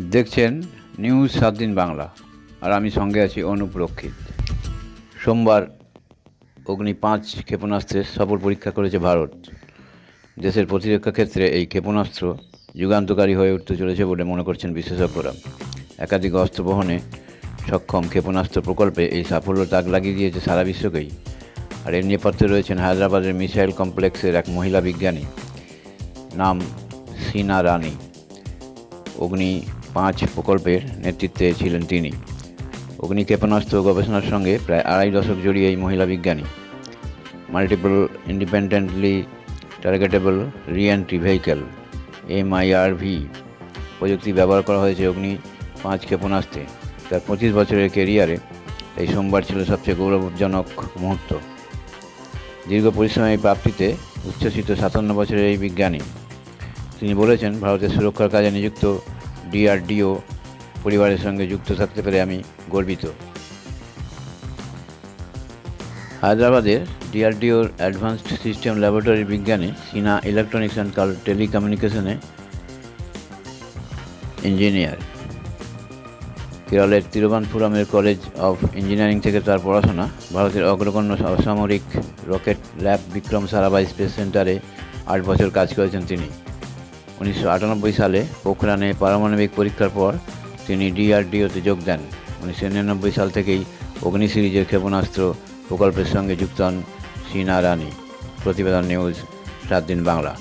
দেখছেন নিউজ সাত দিন বাংলা। আর আমি সঙ্গে আছি অনুপ রক্ষিত। সোমবার অগ্নি পাঁচ ক্ষেপণাস্ত্রের সফল পরীক্ষা করেছে ভারত। দেশের প্রতিরক্ষা ক্ষেত্রে এই ক্ষেপণাস্ত্র যুগান্তকারী হয়ে উঠতে চলেছে বলে মনে করছেন বিশেষজ্ঞরা। একাধিক অস্ত্র বহনে সক্ষম ক্ষেপণাস্ত্র প্রকল্পে এই সাফল্য তাক লাগিয়ে দিয়েছে সারা বিশ্বকেই। আর এর নেপথ্যে রয়েছেন হায়দ্রাবাদের মিসাইল কমপ্লেক্সের এক মহিলা বিজ্ঞানী। নাম সিনা রানী। অগ্নি পাঁচ প্রকল্পের নেতৃত্বে ছিলেন তিনি। অগ্নি ক্ষেপণাস্ত্র গবেষণার সঙ্গে প্রায় আড়াই দশক জড়িয়ে এই মহিলা বিজ্ঞানী। Multiple independently targetable reentry vehicle, MIRV প্রযুক্তি ব্যবহার করা হয়েছে অগ্নি পাঁচ ক্ষেপণাস্ত্রে তার পঁচিশ বছরের কেরিয়ারে এই সোমবার ছিল সবচেয়ে গৌরবজনক মুহূর্ত। দীর্ঘ পরিশ্রমের প্রাপ্তিতে উচ্ছ্বসিত সাতান্ন বছরের এই বিজ্ঞানী। তিনি বলেছেন, ভারতের সুরক্ষার কাজে নিযুক্ত ডিআরডিও পরিবারের সঙ্গে যুক্ত থাকতে পেরে আমি গর্বিত। হায়দ্রাবাদের ডিআরডিওর অ্যাডভান্সড সিস্টেম ল্যাবরেটরি বিজ্ঞানী সিনা ইলেকট্রনিক্স অ্যান্ড টেলিকমিউনিকেশনে ইঞ্জিনিয়ার। কেরলের তিরুবনপুরমের কলেজ অফ ইঞ্জিনিয়ারিং থেকে তার পড়াশোনা, ভারতের অগ্রগণ্য অসামরিক rocket lab Vikram Sarabhai space সেন্টারে আট বছর কাজ করেছেন তিনি। উনিশশো আটানব্বই সালে পোখরানে পারমাণবিক পরীক্ষার পর তিনি ডিআরডিওতে যোগ দেন। উনিশশো নিরানব্বই সাল থেকেই অগ্নি সিরিজের ক্ষেপণাস্ত্র প্রকল্পের সঙ্গে যুক্ত হন সিনা রানী। প্রতিবেদন নিউজ, সাত দিন বাংলা।